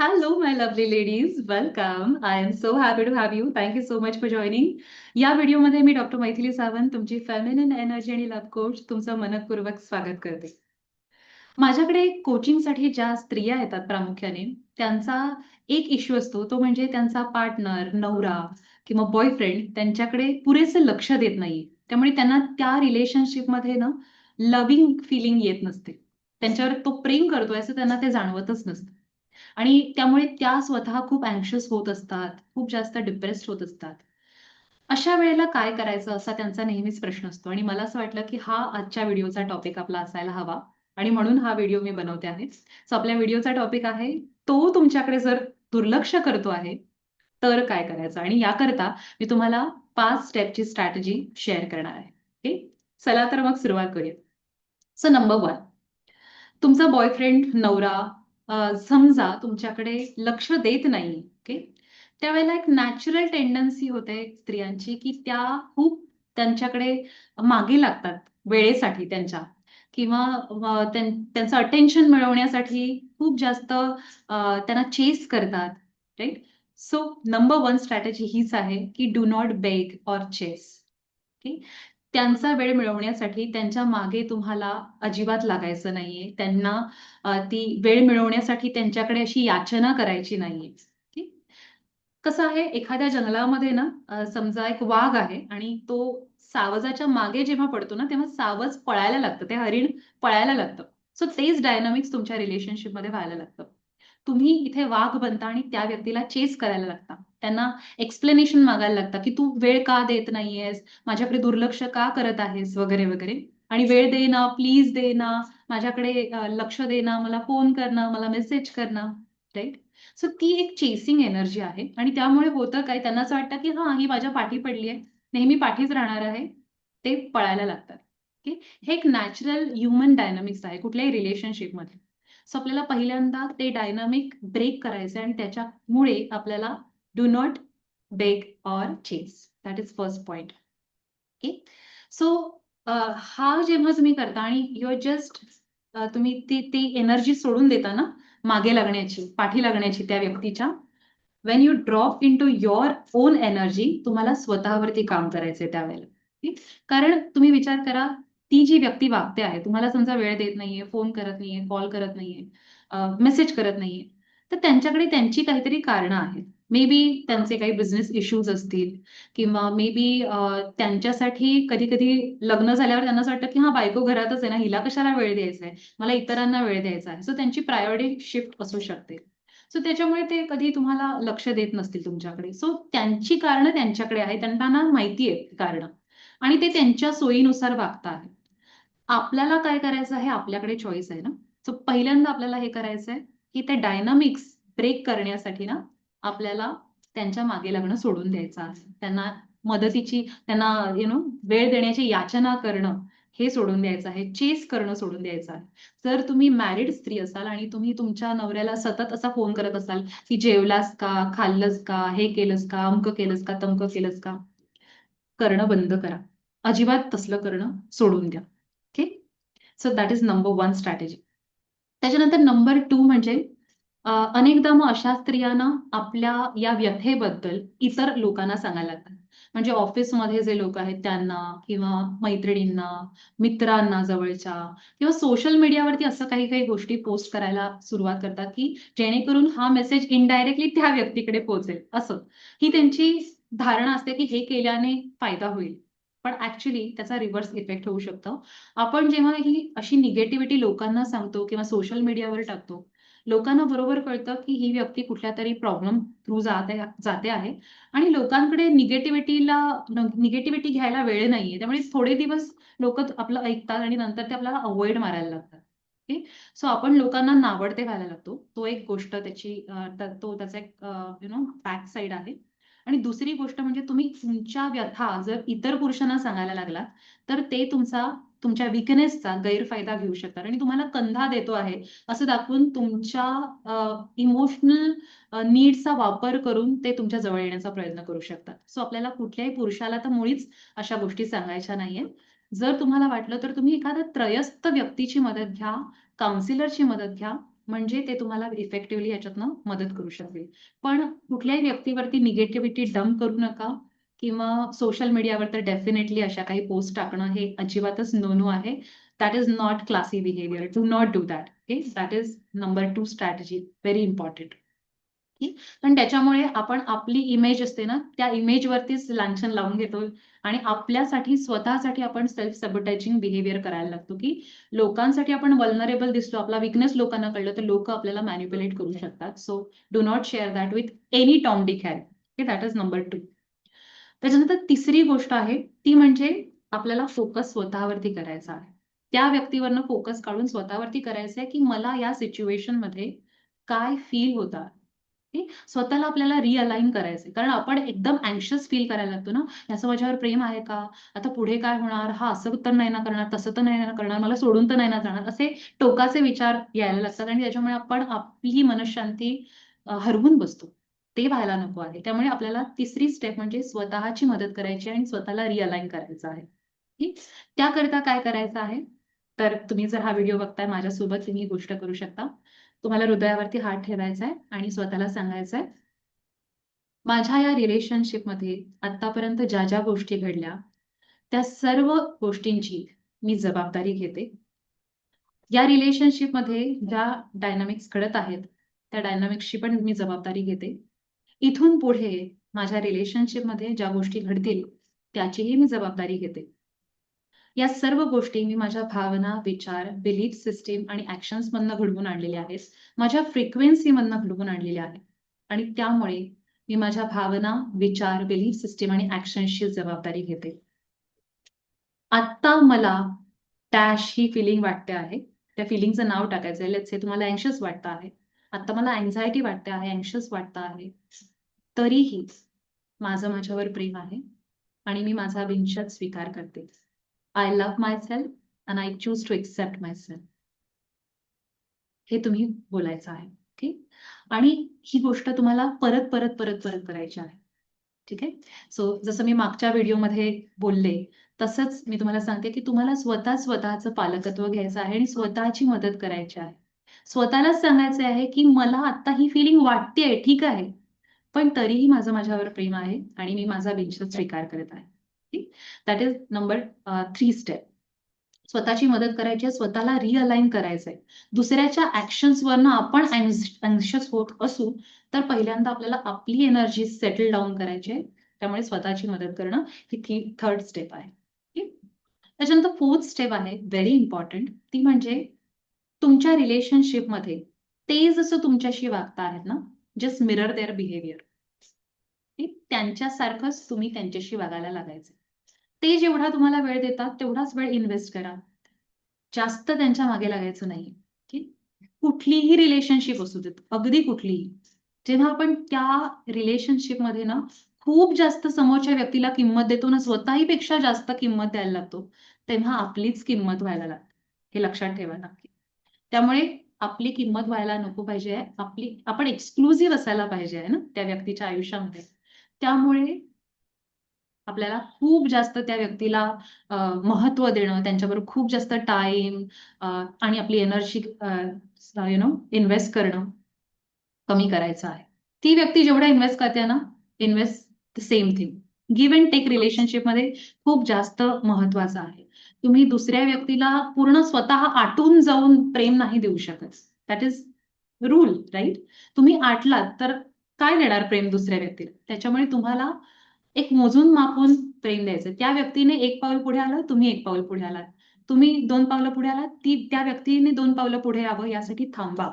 Hello, my lovely ladies. Welcome. I am so happy to have you. Thank you so much for joining. या व्हिडिओमध्ये मी doctor Maithili Sawant तुमची feminine energy आणि love coach तुमचं मनपूर्वक स्वागत करते. माझ्याकडे कोचिंगसाठी ज्या स्त्रिया येतात प्रामुख्याने त्यांचा एक इश्यू असतो तो म्हणजे त्यांचा पार्टनर, नवरा किंवा बॉयफ्रेंड त्यांच्याकडे पुरेसे लक्ष देत नाहीये. त्यामुळे त्यांना त्या रिलेशनशिपमध्ये ना लव्हिंग फिलिंग येत नसते. त्यांच्यावर तो प्रेम करतोय असं त्यांना ते जाणवतच नसतं. आणि त्यामुळे त्या स्वतः खूप अँक्शियस होत असतात, खूप जास्त डिप्रेस्ड होत असतात. अशा वेळेला काय करायचं असा त्यांचा नेहमीच प्रश्न असतो आणि मला असं वाटलं की हा आजच्या व्हिडिओचा टॉपिक आपला असायला हवा आणि म्हणून हा व्हिडिओ मी बनवते आहे. सो आपल्या व्हिडिओचा टॉपिक आहे, तो तुमच्याकडे जर दुर्लक्ष करतो आहे, तर काय करायचं? आणि याकरता मी तुम्हाला पाच स्टेपची स्ट्रॅटेजी शेअर करणार आहे. ओके. चला तर मग सुरुवात करूया. सो नंबर वन तुमचा बॉयफ्रेंड, नवरा समजा तुमच्याकडे लक्ष देत नाही ओके. त्यावेळेला एक नॅचरल टेंडन्सी होते स्त्रियांची, की त्या खूप त्यांच्याकडे मागे लागतात वेळेसाठी त्यांच्या किंवा त्यांचं अटेन्शन मिळवण्यासाठी खूप जास्त त्यांना चेस करतात, right so number one strategy हीच आहे, की do not beg or chase. त्यांचा वेळ मिळवण्यासाठी त्यांच्या मागे तुम्हाला अजिबात लागायचं नाहीये. त्यांना ती वेळ मिळवण्यासाठी त्यांच्याकडे अशी याचना करायची नाहीये. कसं आहे एखाद्या जंगलामध्ये ना समजा एक वाघ आहे आणि तो सावजाच्या मागे जेव्हा पडतो ना, तेव्हा सावज पळायला लागतं. ते हरीण पळायला लागतं. सो तेच डायनामिक्स तुमच्या रिलेशनशिपमध्ये व्हायला लागतं. तुम्ही इथे वाघ बनता आणि त्या व्यक्तीला चेस करायला लागता. त्यांना एक्सप्लेनेशन मागायला लागतं की "तू वेळ का देत नाहीयेस? माझ्याकडे दुर्लक्ष का करत आहेस?" वगैरे, वगैरे. आणि "वेळ दे ना, प्लीज दे ना, माझ्याकडे लक्ष दे ना, मला फोन करणं मला मेसेज करणं राईट सो ती एक चेसिंग एनर्जी आहे आणि त्यामुळे होतं काय त्यांना असं वाटतं, की हा ही माझ्या पाठी पडली आहे. नेहमी पाठीच राहणार आहे." ते पळायला लागतात. ओके. हे एक नॅचरल ह्युमन डायनामिक्स आहे कुठल्याही रिलेशनशिपमध्ये. सो आपल्याला पहिल्यांदा ते डायनामिक ब्रेक करायचं आणि त्याच्यामुळे आपल्याला do not beg or chase. That is first point. Okay. So uh, हा जेव्हा तुम्ही करता आणि युअर जस्ट uh, तुम्ही ती ती एनर्जी सोडून देता ना, मागे लागण्याची, पाठी लागण्याची त्या व्यक्तीच्या. When you drop into your own energy तुम्हाला स्वतःवरती काम करायचंय त्यावेळेला. कारण तुम्ही विचार करा, ती जी व्यक्ती वागते आहे, तुम्हाला समजा वेळ देत नाहीये, फोन करत नाहीये, कॉल करत नाहीये, uh, मेसेज करत नाहीये. तर त्यांच्याकडे त्यांची काहीतरी कारणं आहेत. मे बी त्यांचे काही बिझनेस इश्यूज असतील किंवा मे बी त्यांच्यासाठी कधी-कधी लग्न झाल्यावर त्यांना असं वाटतं, की हा बायको घरातच आहे ना, हिला कशाला वेळ द्यायचा आहे? मला इतरांना वेळ द्यायचा आहे. सो त्यांची प्रायोरिटी शिफ्ट असू शकते. सो त्याच्यामुळे ते कधी तुम्हाला लक्ष देत नसतील तुमच्याकडे. सो त्यांची कारणं त्यांच्याकडे आहेत. त्यांना माहिती आहेत कारणं आणि ते त्यांच्या सोयीनुसार वागतात. आपल्याला काय करायचं आहे? आपल्याकडे चॉईस आहे ना. सो पहिल्यांदा आपल्याला हे करायचंय, की ते डायनामिक्स ब्रेक करण्यासाठी ना, आपल्याला त्यांच्या मागे लागणं सोडून द्यायचं त्यांना मदतीची त्यांना यू नो वेळ देण्याची याचना करणं, हे सोडून द्यायचं आहे. चेस करणं सोडून द्यायचं आहे. जर तुम्ही मॅरिड स्त्री असाल आणि तुम्ही तुमच्या नवऱ्याला सतत असा फोन करत असाल, की "जेवलास का? खाल्लंस का? हे केलंस का? अमकं केलंस का? तमकं केलंस का?" करणं बंद करा. अजिबात तसलं करणं सोडून द्या. Okay. So that is number one strategy. त्याच्यानंतर नंबर टू म्हणजे अनेकदा मग अशा स्त्रियांना आपल्या या व्यथेबद्दल इतर लोकांना सांगायला लागतात. म्हणजे ऑफिसमध्ये जे लोक आहेत त्यांना किंवा मैत्रिणींना, मित्रांना जवळच्या किंवा सोशल मीडियावरती असं काही-काही गोष्टी पोस्ट करायला सुरुवात करतात, की जेणेकरून हा मेसेज इनडायरेक्टली त्या व्यक्तीकडे पोहोचेल असं. ही त्यांची धारणा असते, की हे केल्याने फायदा होईल. पण ऍक्च्युली त्याचा रिव्हर्स इफेक्ट होऊ शकतो. आपण जेव्हा ही अशी निगेटिव्हिटी लोकांना सांगतो किंवा सोशल मीडियावर टाकतो, लोकांना बरोबर कळतं, की ही व्यक्ती कुठल्या तरी प्रॉब्लेम थ्रू जाते जाते आहे आणि लोकांकडे निगेटिव्हिटीला निगेटिव्हिटी घ्यायला वेळ नाहीये. त्यामुळे थोडे दिवस लोक आपलं ऐकतात आणि नंतर ते आपल्याला अवॉइड मारायला लागतात. ओके. सो आपण लोकांना नावडते व्हायला लागतो. तो एक गोष्ट त्याची तो त्याचा एक यू नो बॅक साईड आहे. आणि दुसरी गोष्ट म्हणजे तुम्ही तुमच्या व्यथा जर इतर पुरुषांना सांगायला लागलात, तर ते तुमचा तुमच्या विकनेसचा गैरफायदा घेऊ शकतात आणि तुम्हाला कंधा देतो आहे, असं दाखवून तुमच्या इमोशनल नीडचा नीड्सचा वापर करून ते तुमच्या जवळ येण्याचा प्रयत्न करू शकतात. सो आपल्याला कुठल्याही पुरुषाला तर मुळीच अशा गोष्टी सांगायच्या नाहीये जर तुम्हाला वाटलं तर तुम्ही एखाद्या त्रयस्थ व्यक्तीची मदत घ्या, काउन्सिलरची मदत घ्या. म्हणजे ते तुम्हाला इफेक्टिव्हली याच्यातनं मदत करू शकतील पण कुठल्याही व्यक्तीवरती निगेटिव्हिटी डम्प करू नका किंवा सोशल मीडियावर तर डेफिनेटली अशा काही पोस्ट टाकणं हे अजिबातच नो नो आहे that is not classy behaviour to not do that okay that is number two strategy very important पण त्याच्यामुळे आपण आपली इमेज असते ना त्या इमेजवरतीच लांछन लावून घेतो आणि आपल्यासाठी स्वतःसाठी आपण सेल्फ सबटायझिंग बिहेवियर करायला लागतो की लोकांसाठी आपण वल्नरेबल दिसतो. आपला विकनेस लोकांना कळलं तर लोक आपल्याला मॅन्युप्युलेट करू शकतात. So do not share that with any Tom Dick Harry that is number two त्याच्यानंतर तिसरी गोष्ट आहे ती म्हणजे आपल्याला फोकस स्वतःवरती करायचा आहे. त्या व्यक्तीवरनं फोकस काढून स्वतःवरती करायचं आहे की मला या सिच्युएशनमध्ये काय फील होतात स्वतःला आपल्याला रिअलाईन करायचंय. कारण आपण एकदम अँशियस फील करायला लागतो ना याचं माझ्यावर प्रेम आहे का? आता पुढे काय होणार? हा असं तर नाही ना करणार तसं तर नाही ना करणार मला सोडून तर नाही ना जाणार असे टोकाचे विचार यायला लागतात आणि त्याच्यामुळे आपण आपली मनशांती हरवून बसतो. ते व्हायला नको आहे. त्यामुळे आपल्याला तिसरी स्टेप म्हणजे स्वतःची मदत करायची आणि स्वतःला रिअलाईन करायचं आहे. त्याकरिता काय करायचं आहे? तर तुम्ही जर हा व्हिडिओ बघताय माझ्यासोबत तुम्ही ही गोष्ट करू शकता. तुम्हाला हृदयावरती हात ठेवायचा आहे आणि स्वतःला सांगायचं आहे माझ्या या रिलेशनशिपमध्ये आतापर्यंत ज्या ज्या गोष्टी घडल्या त्या सर्व गोष्टींची मी जबाबदारी घेते. या रिलेशनशिपमध्ये ज्या डायनामिक्स घडत आहेत त्या डायनामिक्सची पण मी जबाबदारी घेते. इथून पुढे माझ्या रिलेशनशिपमध्ये ज्या गोष्टी घडतील त्याचीही मी जबाबदारी घेते. या सर्व गोष्टी मी माझ्या भावना विचार बिलीफ सिस्टीम आणि ऍक्शन्स मधनं घडवून आणलेल्या आहेत. माझ्या फ्रिक्वेन्सी मधनं घडवून आणलेल्या आहेत. आणि त्यामुळे मी माझ्या भावना विचार बिलीफ सिस्टीम आणि ऍक्शन्सची जबाबदारी घेते. आता मला डॅश ही फिलिंग वाटते आहे. त्या फिलिंगचं नाव टाकायचं आहे लेट्स तुम्हाला अँशियस वाटतं आहे. आता मला अँझायटी वाटते आहे अँशियस वाटतं आहे. तरीही माझं माझ्यावर प्रेम आहे आणि मी माझा विंशत स्वीकार करते. I love myself and I choose to accept myself हे तुम्ही बोलायचं आहे ठीक आणि ही गोष्ट तुम्हाला परत परत परत परत करायची आहे ठीक? आहे सो जसं मी मागच्या व्हिडिओमध्ये बोलले तसंच मी तुम्हाला सांगते की तुम्हाला स्वतः स्वतःचं पालकत्व घ्यायचं आहे आणि स्वतःची मदत करायची आहे. स्वतःलाच सांगायचं आहे की मला आता ही फिलिंग वाटते ठीक आहे. पण तरीही माझं माझ्यावर प्रेम आहे आणि मी माझा बिंश स्वीकार करत आहे. That is number three step स्वतःची मदत करायची आहे स्वतःला रिअलाईन करायचंय. दुसऱ्याच्या ऍक्शन्सवरनं आपण अँशियस होत असू तर पहिल्यांदा आपल्याला आपली एनर्जी सेटल डाऊन करायची आहे. त्यामुळे स्वतःची मदत करणं ही थर्ड स्टेप आहे. त्याच्यानंतर फोर्थ स्टेप आहे व्हेरी इम्पॉर्टंट ती म्हणजे तुमच्या रिलेशनशिपमध्ये ते जसं तुमच्याशी वागता आहेत ना जस्ट मिरर देअर बिहेवियर त्यांच्यासारखंच तुम्ही त्यांच्याशी वागायला लागायचं. ते जेवढा तुम्हाला वेळ देतात तेवढाच वेळ इन्व्हेस्ट करा. जास्त त्यांच्या मागे लागायचं नाही. कुठलीही रिलेशनशिप असू देत अगदी कुठलीही. जेव्हा आपण त्या रिलेशनशिपमध्ये ना खूप जास्त समोरच्या व्यक्तीला किंमत देतो ना स्वतःही पेक्षा जास्त किंमत द्यायला लागतो तेव्हा आपलीच किंमत व्हायला लागते. हे लक्षात ठेवा नक्की. त्यामुळे आपली किंमत व्हायला नको पाहिजे. आपली आपण एक्सक्लुझिव्ह असायला पाहिजे आहे ना त्या व्यक्तीच्या आयुष्यामध्ये. त्यामुळे आपल्याला खूप जास्त त्या व्यक्तीला महत्त्व देणं त्यांच्याबरोबर खूप जास्त टाइम आणि आपली एनर्जी यु नो इन्व्हेस्ट करणं कमी करायचं आहे. ती व्यक्ती जेवढा इन्व्हेस्ट करते ना invest the same thing give and take रिलेशनशिपमध्ये खूप जास्त महत्वाचं आहे. तुम्ही दुसऱ्या व्यक्तीला पूर्ण स्वतः आटून जाऊन प्रेम नाही देऊ शकत. दॅट इज रूल राईट तुम्ही आटलात तर काय देणार प्रेम दुसऱ्या व्यक्तीला? त्याच्यामुळे तुम्हाला एक मोजून मापून प्रेम द्यायचं त्या व्यक्तीने एक पाऊल पुढे आलं तुम्ही एक पाऊल पुढे आलात. तुम्ही दोन पावलं पुढे आलात ती त्या व्यक्तीने दोन पावलं पुढे यावं यासाठी थांबा.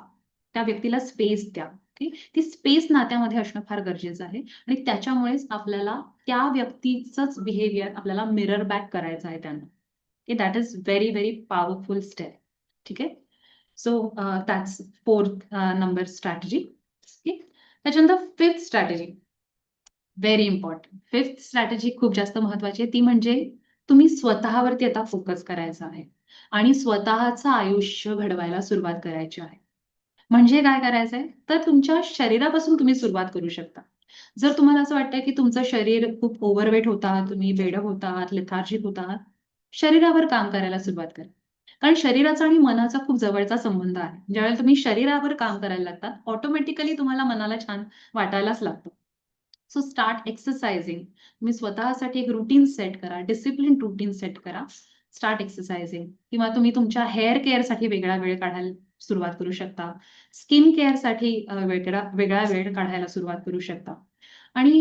त्या व्यक्तीला स्पेस द्या ती स्पेस नात्यामध्ये असणं फार गरजेचं आहे. आणि त्याच्यामुळेच आपल्याला त्या व्यक्तीच बिहेवियर आपल्याला मिरर बॅक करायचं आहे त्यांना. That is very very powerful step ठीक आहे so that's fourth number strategy त्याच्यानंतर fifth strategy very important fifth strategy खूप जास्त महत्वाची आहे. ती म्हणजे तुम्ही स्वतःवरती आता फोकस करायचा आहे. आणि स्वतःचं आयुष्य घडवायला सुरुवात करायची आहे. म्हणजे काय करायचंय? तर तुमच्या शरीरापासून तुम्ही सुरुवात करू शकता. जर तुम्हाला असं वाटतंय की तुमचं शरीर खूप ओव्हरवेट होता तुम्ही बेडक होतात लेथार्जिक होता शरीरावर काम करायला सुरुवात करा. कारण शरीराचा आणि मनाचा खूप जवळचा संबंध आहे. ज्यावेळेला तुम्ही शरीरावर काम करायला लागतात ऑटोमॅटिकली तुम्हाला मनाला छान वाटायलाच लागतं. सो स्टार्ट एक्सरसाइजिंग तुम्ही स्वतःसाठी एक रुटीन सेट करा डिसिप्लिन रुटीन सेट करा. स्टार्ट एक्सरसाइजिंग किंवा तुम्ही तुमच्या हेअर केअरसाठी वेगळा वेळ काढायला सुरुवात करू शकता. स्किन केअरसाठी वेगळा वेगळा वेळ काढायला सुरुवात करू शकता. आणि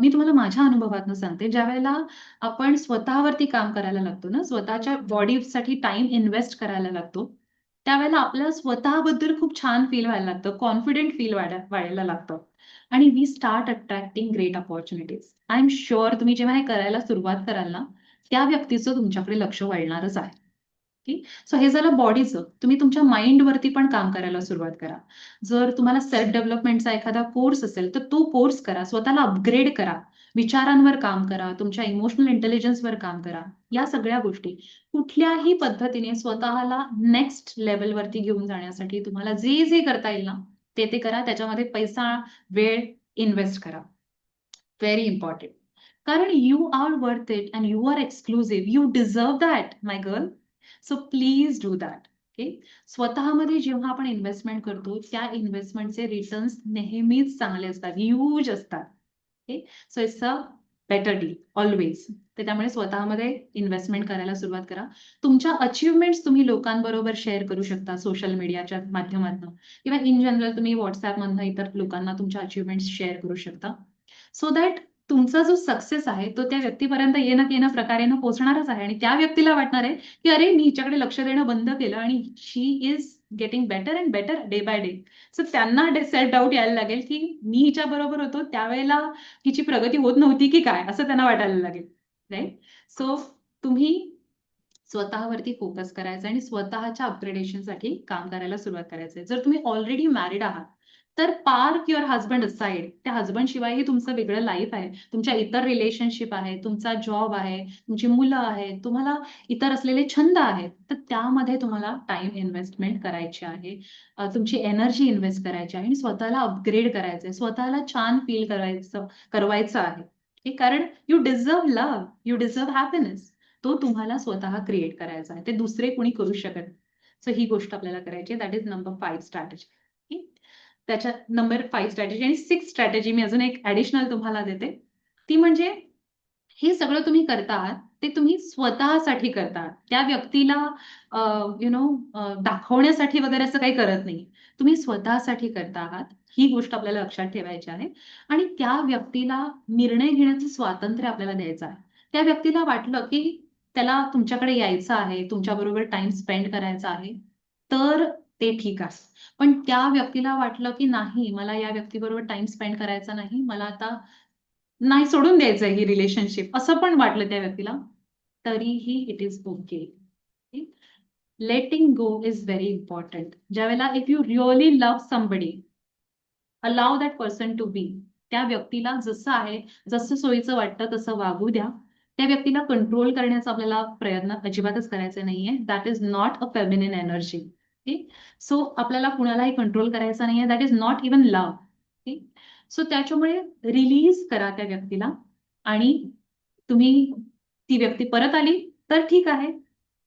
मी तुम्हाला माझ्या अनुभवातून सांगते ज्या वेळेला आपण स्वतःवरती काम करायला लागतो ना स्वतःच्या बॉडीसाठी टाइम इन्व्हेस्ट करायला लागतो त्यावेळेला आपल्याला स्वतःबद्दल खूप छान फील व्हायला लागतं कॉन्फिडेंट फील वाढायला लागतं. आणि we start attracting great opportunities. I am sure तुम्ही जेव्हा हे करायला सुरुवात कराल ना त्या व्यक्तीचं तुमच्याकडे लक्ष वळणारच आहे. सो हे झालं बॉडीचं तुम्ही तुमच्या माइंडवरती पण काम करायला सुरुवात करा. जर तुम्हाला सेल्फ डेव्हलपमेंटचा एखादा कोर्स असेल तर तो कोर्स करा स्वतःला अपग्रेड करा. विचारांवर काम करा तुमच्या इमोशनल इंटेलिजन्सवर काम करा. या सगळ्या गोष्टी. कुठल्याही पद्धतीने स्वतःला नेक्स्ट लेवलवरती घेऊन जाण्यासाठी तुम्हाला जे जे करता येईल ना ते ते करा. त्याच्यामध्ये पैसा वेळ इन्व्हेस्ट करा. व्हेरी इम्पॉर्टंट कारण you are worth it and you are exclusive you deserve that my girl so please do that okay स्वतःमध्ये जेव्हा आपण इन्व्हेस्टमेंट करतो त्या इन्व्हेस्टमेंटचे रिटर्न्स नेहमीच चांगले असतात ह्यूज असतात okay so it's a better deal always तर त्यामुळे स्वतःमध्ये इन्व्हेस्टमेंट करायला सुरुवात करा. तुमच्या अचिव्हमेंट्स तुम्ही लोकांबरोबर शेअर करू शकता सोशल मीडियाच्या माध्यमातून. किंवा इन जनरल तुम्ही व्हॉट्सअपमधनं इतर लोकांना तुमच्या अचिव्हमेंट्स शेअर करू शकता. सो दॅट तुमचा जो सक्सेस आहे तो त्या व्यक्तीपर्यंत येणं येणं प्रकारेनं पोहोचणारच आहे. आणि त्या व्यक्तीला वाटणार आहे की अरे मी हिच्याकडे लक्ष देणं बंद केलं आणि she is getting better and better day by day so त्यांना सेल्फ डाऊट यायला लागेल की मी हिच्या बरोबर होतो त्यावेळेला हिची प्रगती होत नव्हती की काय असं त्यांना वाटायला लागेल. राईट सो तुम्ही स्वतःवरती फोकस करायचा आणि स्वतःच्या अपग्रेडेशनसाठी काम करायला सुरुवात करायचं जर तुम्ही ऑलरेडी मॅरिड आहात तर पार्क युअर हजबंड साईड त्या हजबंड शिवायही तुमचं वेगळं लाईफ आहे. तुमच्या इतर रिलेशनशिप आहे तुमचा जॉब आहे तुमची मुलं आहेत तुम्हाला इतर असलेले छंद आहेत तर त्यामध्ये तुम्हाला टाइम इन्व्हेस्टमेंट करायची आहे. तुमची एनर्जी इन्व्हेस्ट करायची आहे आणि स्वतःला अपग्रेड करायचं आहे स्वतःला छान फील करायचं करवायचं आहे. कारण you deserve love you deserve happiness तो तुम्हाला स्वतः क्रिएट करायचा आहे. ते दुसरे कोणी करू शकत सो ही गोष्ट आपल्याला करायची that is number five strategy त्याच्या नंबर फाईव्ह स्ट्रॅटेजी आणि सिक्स स्ट्रॅटेजी मी अजून एक ऍडिशनल तुम्हाला देते. ती म्हणजे हे सगळं तुम्ही करतात ते तुम्ही स्वतःसाठी करतात. त्या व्यक्तीला यु नो दाखवण्यासाठी वगैरे असं काही करत नाही. तुम्ही स्वतःसाठी करता आहात ही गोष्ट आपल्याला लक्षात ठेवायची आहे. आणि त्या व्यक्तीला निर्णय घेण्याचं स्वातंत्र्य आपल्याला द्यायचं आहे. त्या व्यक्तीला वाटलं की त्याला तुमच्याकडे यायचं आहे तुमच्याबरोबर टाइम स्पेंड करायचा आहे. तर ते ठीक आहे. पण त्या व्यक्तीला वाटलं की नाही मला या व्यक्तीबरोबर टाइम स्पेंड करायचा नाही मला आता नाही सोडून द्यायचं ही रिलेशनशिप असं पण वाटलं त्या व्यक्तीला. तरीही it is okay letting go is very important ज्यावेळेला if you really love somebody allow that person to be त्या व्यक्तीला जसं आहे जसं सोयीचं वाटतं तसं वागू द्या. त्या व्यक्तीला कंट्रोल करण्याचा आपल्याला प्रयत्न अजिबातच करायचा नाहीये. That is not a feminine energy so आपल्याला कुणालाही कंट्रोल करायचा नाहीये. That is not even love so त्याच्यामुळे रिलीज करा त्या व्यक्तीला. आणि तुम्ही ती व्यक्ती परत आली तर ठीक आहे.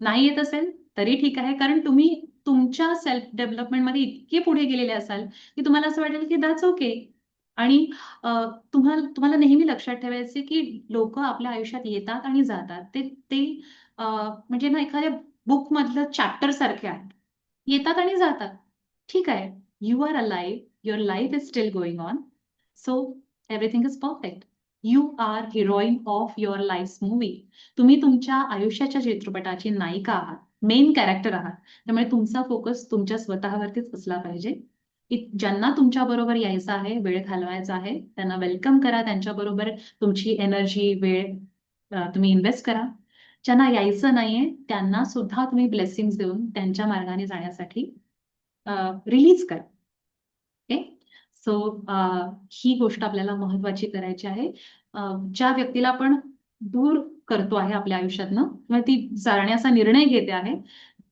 नाही येत असेल तरी ठीक आहे. कारण तुम्ही तुमच्या सेल्फ डेव्हलपमेंटमध्ये इतके पुढे गेलेले असाल की तुम्हाला असं वाटेल की दॅट्स ओके आणि तुम्हाला तुम्हाला नेहमी लक्षात ठेवायचे की लोक आपल्या आयुष्यात येतात आणि जातात. ते ते म्हणजे ना एखाद्या बुक मधलं चॅप्टर सारखे आहेत. येतात आणि जातात. ठीक आहे. You are a live your life is still going on so everything is perfect you are heroine of your life movie तुम्ही तुमच्या आयुष्याच्या चित्रपटाची नायिका आहात. मेन कॅरेक्टर आहात. त्यामुळे तुमचा फोकस तुमच्या स्वतःवरतीच असला पाहिजे. ज्यांना तुमच्या बरोबर यायचं आहे वेळ घालवायचा आहे त्यांना वेलकम करा. त्यांच्याबरोबर तुमची एनर्जी वेळ तुम्ही इन्व्हेस्ट करा. ज्यांना यायचं नाहीये त्यांना सुद्धा तुम्ही ब्लेसिंग देऊन त्यांच्या मार्गाने जाण्यासाठी रिलीज करा. ओके सो ही गोष्ट आपल्याला महत्वाची करायची आहे. ज्या व्यक्तीला आपण दूर करतो आहे आपल्या आयुष्यातनं किंवा ती जाण्याचा निर्णय घेते आहे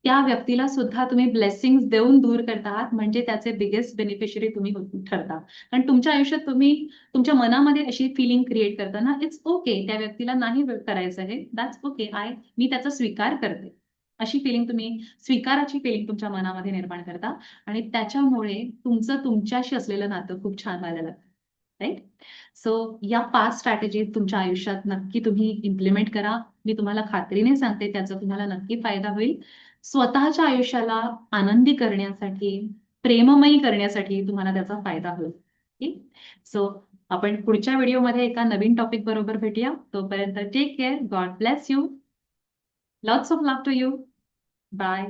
त्या व्यक्तीला सुद्धा तुम्ही ब्लेसिंग देऊन दूर करता आहात म्हणजे त्याचे बिगेस्ट बेनिफिशरी तुम्ही हो- ठरता. कारण तुमच्या आयुष्यात तुम्ही तुमच्या मनामध्ये अशी फिलिंग क्रिएट करताना इट्स ओके त्या व्यक्तीला नाही करायचं आहे. दॅट्स ओके आय मी त्याचा स्वीकार करते. अशी फिलिंग तुम्ही स्वीकाराची फिलिंग तुमच्या मनामध्ये निर्माण करता. आणि त्याच्यामुळे तुमचं तुमच्याशी असलेलं नातं खूप छान व्हायला लागतं. राईट सो या पाच स्ट्रॅटेजी तुमच्या आयुष्यात नक्की तुम्ही इम्प्लिमेंट करा. मी तुम्हाला खात्रीने सांगते त्याचा तुम्हाला नक्की फायदा होईल. स्वतःच्या आयुष्याला आनंदी करण्यासाठी प्रेममयी करण्यासाठी तुम्हाला त्याचा फायदा होईल. सो आपण पुढच्या व्हिडिओमध्ये एका नवीन टॉपिक बरोबर भेटूया. तोपर्यंत take care God bless you lots of love to you bye